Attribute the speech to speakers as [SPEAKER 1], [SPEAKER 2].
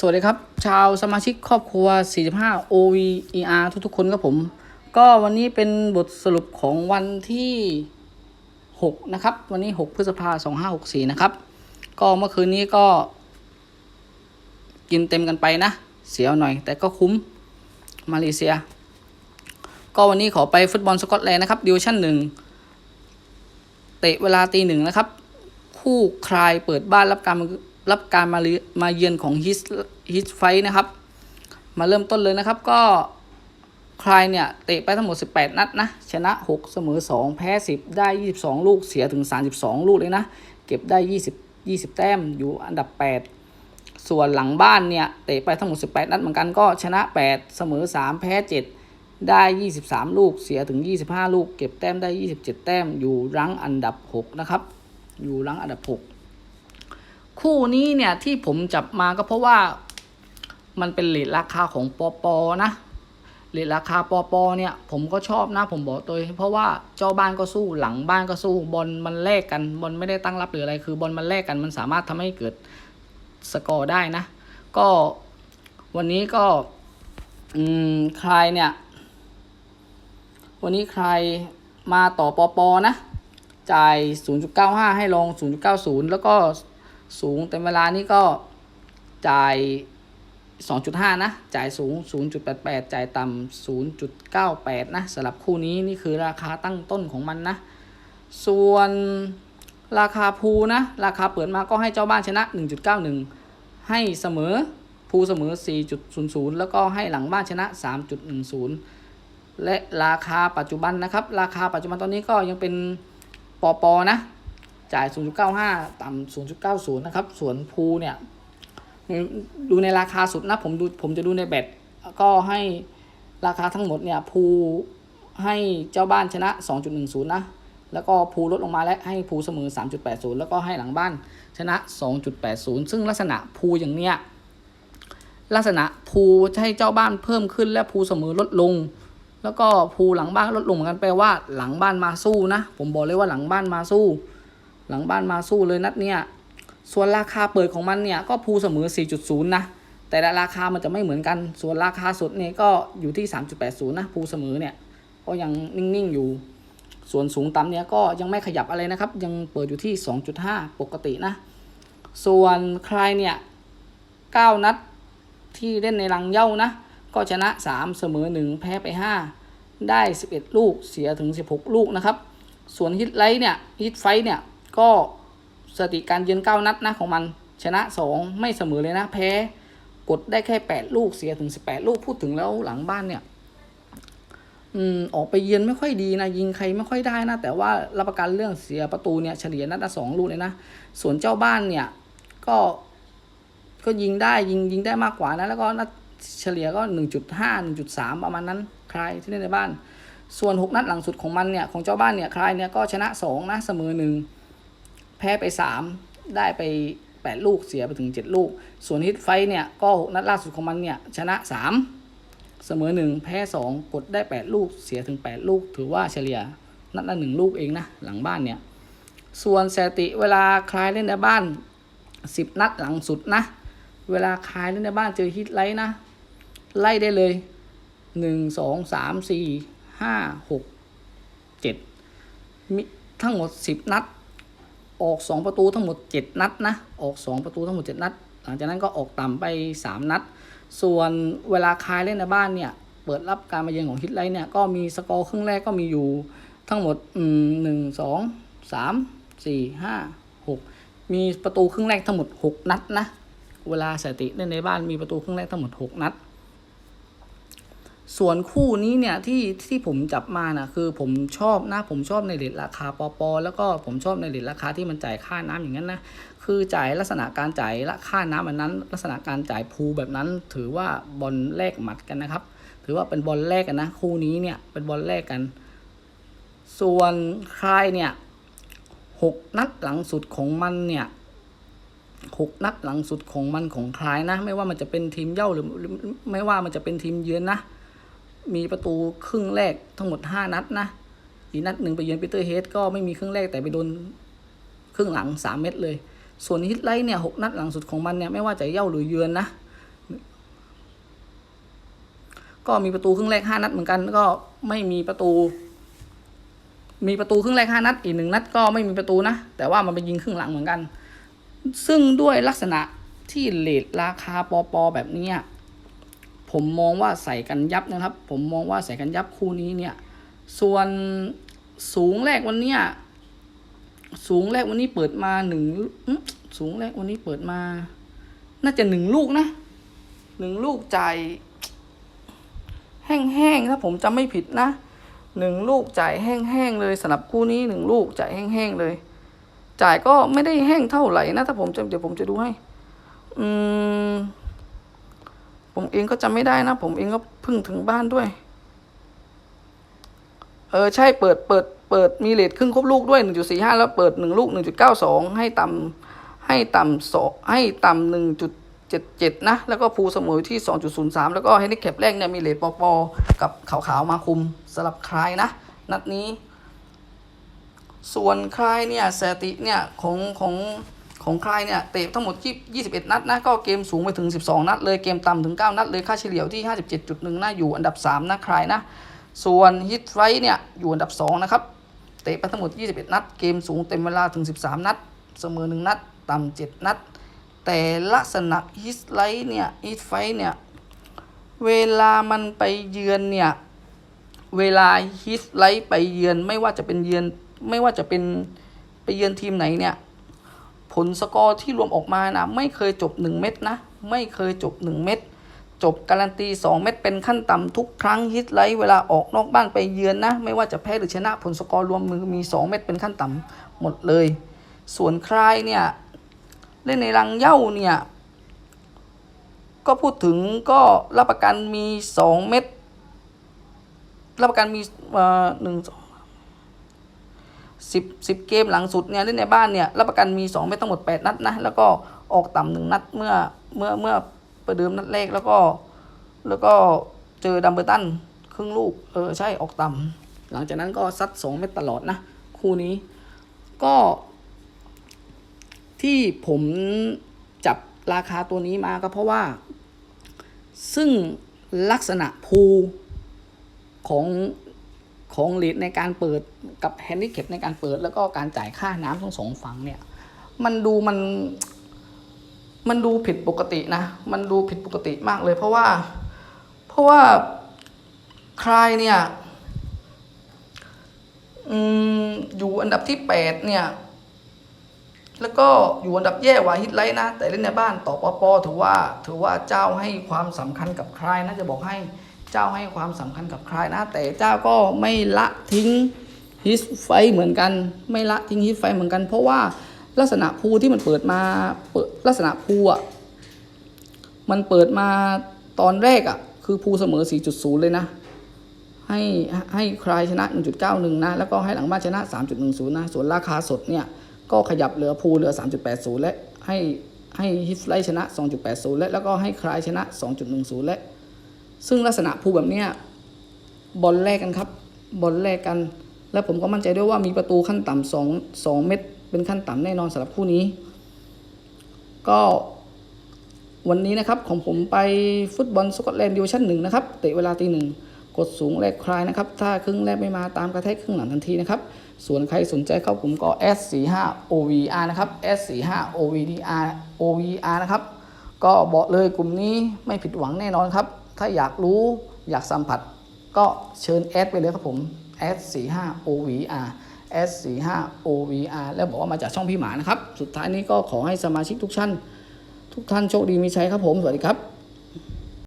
[SPEAKER 1] สวัสดีครับ ชาวสมาชิกครอบครัว 45 OVER ทุกๆ คนครับผม ก็วันนี้เป็นบทสรุปของวันที่ 6 นะครับ วันนี้ 6 พฤษภา 2564 นะครับ ก็เมื่อคืนนี้ก็ กินเต็มกันไปนะ เสียวหน่อย แต่ก็คุ้ม มาเลเซีย ก็วันนี้ขอไปฟุตบอลสกอตแลนด์นะครับดิวชั่นหนึ่งเตะเวลาตีหนึ่งนะครับ คู่คลายเปิดบ้านรับการ รับการมาเลืมาเยือนของฮิสฮิสไฟนะครับ มาเริ่มต้นเลยนะครับก็คลายเนี่ยเตะไปทั้งหมด 18 นัดนะชนะ 6 เสมอ 2 แพ้ 10 ได้ 22 ลูกเสียถึง 32 ลูกเลยนะ เก็บได้ 20 20 แต้มอยู่อันดับ 8 ส่วนหลังบ้านเนี่ยเตะไปทั้งหมด 18 นัดเหมือนกันก็ชนะ 8 เสมอ 3 แพ้ 7 ได้ 23 ลูกเสียถึง 25 ลูก เก็บแต้มได้ 27 แต้มอยู่รั้งอันดับ 6 นะครับ อยู่รั้งอันดับ 6 คู่นี้เนี่ยที่ผมจับมาก็เพราะว่ามันเป็นเลทราคาของปอปอนะเลทราคาปอปอเนี่ย ผมก็ชอบนะ ผมบอกตัวเพราะว่าเจ้าบ้านก็สู้หลังบ้านก็สู้บอลมันแลกกันบอลไม่ได้ตั้งรับหรืออะไร คือบอลมันแลกกันมันสามารถทำให้เกิดสกอร์ได้นะ ก็วันนี้ก็อืมใครเนี่ย วันนี้ใครมาต่อปอปอนะ จ่าย 0.95 ให้ลง 0.90 แล้วก็ สูงเต็มเวลานี่ก็จ่าย 2.5 นะ จ่ายสูง 0.88 จ่ายต่ำ 0.98 นะสำหรับคู่นี้นี่คือราคาตั้งต้นของมันนะ ส่วนราคาภูนะ ราคาเปิดมาก็ให้เจ้าบ้านชนะ 1.91 ให้เสมอภูเสมอ 4.00 แล้วก็ให้หลังบ้านชนะ 3.10 และราคาปัจจุบันนะครับ ราคาปัจจุบันตอนนี้ก็ยังเป็นปอปอนะ จ่าย 0.95 ต่ำ 0.90 นะครับ ส่วนภูเนี่ย ดูในราคาสุดนะ ผมดูผมจะดูในแบตก็ให้ราคาทั้งหมดเนี่ยภูให้เจ้าบ้านชนะ 2.10 นะ แล้วก็ภูลดลงมาและให้ภูเสมอ 3.80 แล้วก็ให้หลังบ้านชนะ 2.80 ซึ่งลักษณะภูอย่างเนี้ยลักษณะภูจะให้เจ้าบ้านเพิ่มขึ้นและภูเสมอลดลง แล้วก็ภูหลังบ้านลดลงเหมือนกันแปลว่าหลังบ้านมาสู้นะ ผมบอกเลยว่าหลังบ้านมาสู้ หลังบ้านมาสู้เลยนัดเนี้ยส่วนราคาเปิดของมันเนี่ยก็ภูเสมอ 4.0 นะ แต่ละราคามันจะไม่เหมือนกัน ส่วนราคาสุดเนี่ยก็อยู่ที่ 3.80 นะภูเสมอเนี่ยก็ยังนิ่งๆอยู่ ส่วนสูงต่ำเนี่ยก็ยังไม่ขยับอะไรนะครับ ยังเปิดอยู่ที่ 2.5 ปกตินะ ส่วนใครเนี่ย 9 นัดที่เล่นในรังเย่านะ ก็ชนะ 3 เสมอ 1 แพ้ไป 5 ได้ 11 ลูกเสียถึง 16 ลูกนะครับ ส่วนฮิตไลท์เนี่ยฮิตไฟเนี่ย ก็สถิติการเยือน9นัดนะของมันชนะ 2 ไม่เสมอเลยนะแพ้กดได้แค่ 8 ลูกเสียถึง 18 ลูกพูดถึงแล้วหลังบ้านเนี่ยอืมออกไปเยือนไม่ค่อยดีนะยิงใครไม่ค่อยได้นะ แต่ว่ารับประกันเรื่องเสียประตูเนี่ยเฉลี่ยนัดละสองลูกเลยนะส่วนเจ้าบ้านเนี่ยก็ก็ยิงได้ยิงยิงได้มากกว่านะแล้วก็นัดเฉลี่ยก็ 1.5 1.3 ประมาณนั้นใครที่เล่นในบ้าน ส่วน 6 นัดหลังสุดของมันเนี่ยของเจ้าบ้านเนี่ยใครเนี่ยก็ชนะ 2 นะเสมอ 1 แพ้ไป 3 ได้ไป 8 ลูกเสียไปถึง 7 ลูก ส่วนฮิตไฟเนี่ยก็นัดล่าสุดของมันเนี่ยชนะ 3 เสมอ 1 แพ้ 2 กดได้ 8 ลูกเสียถึง 8 ลูก ถือว่าเฉลี่ยนัดละ 1 ลูกเองนะ หลังบ้านเนี่ย ส่วนสถิติเวลาคลายเล่นในบ้าน 10 นัดหลังสุดนะ เวลาคลายเล่นในบ้านเจอฮิตไลท์นะ ไล่ได้เลยหนึ่งสองสามสี่ห้าหกเจ็ดมีทั้งหมดสิบนัด ออกสองประตูทั้งหมดเจ็ดนัดนะ ออกสองประตูทั้งหมดเจ็ดนัด หลังจากนั้นก็ออกต่ำไปสามนัด ส่วนเวลาคายเล่นในบ้านเนี่ย เปิดรับการมาเยือนของฮิตไลท์เนี่ย ก็มีสกอร์ครึ่งแรกก็มีอยู่ทั้งหมดอืมหนึ่งสองสามสี่ห้าหกมีประตูครึ่งแรกทั้งหมดหกนัดนะ เวลาสถิติเล่นในบ้านมีประตูครึ่งแรกทั้งหมด 6 นัด ส่วนคู่นี้เนี่ยที่ที่ผมจับมานะคือผมชอบนะผมชอบในเรทราคาปอปอแล้วก็ผมชอบในเรทราคาที่มันจ่ายค่าน้ำอย่างนั้นนะคือจ่ายลักษณะการจ่ายละค่าน้ำแบบนั้น ลักษณะการจ่ายภูแบบนั้น ถือว่าบอลแลกหมัดกันนะครับ ถือว่าเป็นบอลแลกกันนะ คู่นี้เนี่ยเป็นบอลแลกกัน ส่วนใครเนี่ยหกนัดหลังสุดของมันเนี่ยหกนัดหลังสุดของมันของคลายนะ ไม่ว่ามันจะเป็นทีมเย่าหรือไม่ว่ามันจะเป็นทีมเยือนนะ มีประตูครึ่งแรกทั้งหมดห้านัดนะ อีกนัดหนึ่งไปเยือนปีเตอร์เฮดก็ไม่มีครึ่งแรกแต่ไปโดนครึ่งหลังสามเม็ดเลย ส่วนฮิตไลท์เนี่ยหกนัดหลังสุดของมันเนี่ยไม่ว่าจะเย่าหรือเยือนนะ ก็มีประตูครึ่งแรกห้านัดเหมือนกันก็ไม่มีประตู มีประตูครึ่งแรกห้านัด อีกหนึ่งนัดก็ไม่มีประตูนะ แต่ว่ามันไปยิงครึ่งหลังเหมือนกัน ซึ่งด้วยลักษณะที่เลทราคาปอปอแบบเนี้ย ผมมองว่าใส่กันยับนะครับ ผมมองว่าใส่กันยับคู่นี้เนี่ย ส่วนสูงแรกวันเนี้ยสูงแรกวันนี้เปิดมาหนึ่งสูงแรกวันนี้เปิดมา น่าจะหนึ่งลูกนะหนึ่งลูกจ่ายแห้งๆถ้าผมจำไม่ผิดนะหนึ่งลูกจ่ายแห้งๆเลยสำหรับคู่นี้หนึ่งลูกจ่ายแห้งๆเลย จ่ายก็ไม่ได้แห้งเท่าไหร่นะถ้าผมจะเดี๋ยวผมจะดูให้ อืม ผมเองก็จำไม่ได้นะ ผมเองก็เพิ่งถึงบ้านด้วย เออใช่เปิดเปิดเปิดมีเลทครึ่งครบลูกด้วยหนึ่งจุดสี่ห้าแล้วเปิดหนึ่งลูกหนึ่งจุดเก้าสองให้ต่ำให้ต่ำสองให้ต่ำหนึ่งจุดเจ็ดเจ็ดนะ แล้วก็ภูเสมอที่สองจุดศูนย์สามแล้วก็ให้นิกแคปแรกเนี่ยมีเลทปอปอกับขาวๆมาคุมสลับคลายนะ นัดนี้ ส่วนคลายเนี่ยสถิติเนี่ยของของ ของใคลายเนี่ยเตะทั้งหมดที่21 นัดนะก็เกมสูงไปถึง 12 นัดเลยเกมต่ำถึง 9 นัดเลยค่าเฉลี่ยที่ 57.1นะอยู่อันดับ 3 นะใคลายนะส่วนฮิตไฟเนี่ยอยู่อันดับ 2 นะครับ เตะไปทั้งหมด 21 นัด เกมสูงเต็มเวลาถึง 13 นัด เสมอ 1 นัด ต่ำ 7 นัด แต่ลักษณะฮิตไลท์เนี่ยฮิตไฟเนี่ย เวลามันไปเยือนเนี่ย เวลาฮิตไลท์ไปเยือนไม่ว่าจะเป็นเยือนไม่ว่าจะเป็นไปเยือนทีมไหนเนี่ย ผลสกอร์ที่รวมออกมานะ ไม่เคยจบ 1 เม็ดนะ ไม่เคยจบ 1 เม็ดจบการันตี 2 เม็ดเป็นขั้นต่ำทุกครั้งฮิตไลท์เวลาออกนอกบ้านไปเยือนนะ ไม่ว่าจะแพ้หรือชนะผลสกอร์รวมมือมี 2 เม็ดเป็นขั้นต่ำหมดเลย ส่วนใครเนี่ย เล่นในรังเย้าเนี่ย ก็พูดถึงก็รับประกันมี 2 เม็ดรับประกันมีเอ่อหนึ่ง สิบสิบเกมหลังสุดเนี่ยเล่นในบ้านเนี่ยรับประกันมี2เม็ดทั้งหมด 8 นัดนะ แล้วก็ออกต่ำหนึ่งนัดเมื่อเมื่อเมื่อประเดิมนัดแรกแล้วก็ แล้วก็เจอดัมเบอร์ตันครึ่งลูกเออใช่ออกต่ำหลังจากนั้นก็ซัด2เม็ดตลอดนะ คู่นี้ก็ ที่ผมจับราคาตัวนี้มาก็เพราะว่า ซึ่งลักษณะภูของ ของเลทในการเปิดกับแฮนดิแคปในการเปิดแล้วก็การจ่ายค่าน้ำทั้งสองฝั่งเนี่ยมันดูมันมันดูผิดปกตินะ มันดูผิดปกติมากเลย เพราะว่า เพราะว่าใครเนี่ยอืมอยู่อันดับที่แปดเนี่ย แล้วก็อยู่อันดับแย่กว่าฮิตไลท์นะ แต่เล่นในบ้านต่อปอปอถือว่า ถือว่าเจ้าให้ความสำคัญกับใครนะจะบอกให้ เจ้าให้ความสำคัญกับใครนะ แต่เจ้าก็ไม่ละทิ้งฮิสไฟเหมือนกัน ไม่ละทิ้งฮิสไฟเหมือนกัน เพราะว่าลักษณะภูที่มันเปิดมาเปิดลักษณะภูอะมันเปิดมาตอนแรกอะคือภูเสมอ 4.0 เลยนะ ให้ให้ใครชนะ 1.91 นะ แล้วก็ให้หลังบ้านชนะ 3.10 นะ ส่วนราคาสดเนี่ย ก็ขยับเหลือภูเหลือ 3.80 และให้ให้ฮิฟไลชนะ 2.80 และแล้วก็ให้คลายชนะ 2.10 และ ซึ่งลักษณะภูแบบเนี้ยบอลแรกกันครับบอลแรกกัน และผมก็มั่นใจด้วยว่ามีประตูขั้นต่ำสองสองเม็ดเป็นขั้นต่ำแน่นอนสำหรับคู่นี้ ก็วันนี้นะครับของผมไปฟุตบอลสกอตแลนด์ดิวชั่นหนึ่งนะครับเตะเวลาตีหนึ่งกดสูงแรกคลายนะครับ ถ้าครึ่งแรกไม่มาตามกระแทกครึ่งหลังทันทีนะครับ ส่วนใครสนใจเข้ากลุ่มก็ S45 OVR นะครับ S45 OVDR OVR นะครับ ก็บอกเลยกลุ่มนี้ไม่ผิดหวังแน่นอนครับ ถ้าอยากรู้อยากสัมผัส ก็เชิญแอดไปเลยครับผม S45 OVR S45 OVR แล้วบอกว่ามาจากช่องพี่หมานะครับ สุดท้ายนี้ก็ขอให้สมาชิกทุกท่าน ทุกท่านโชคดีมีชัยครับผม สวัสดีครับ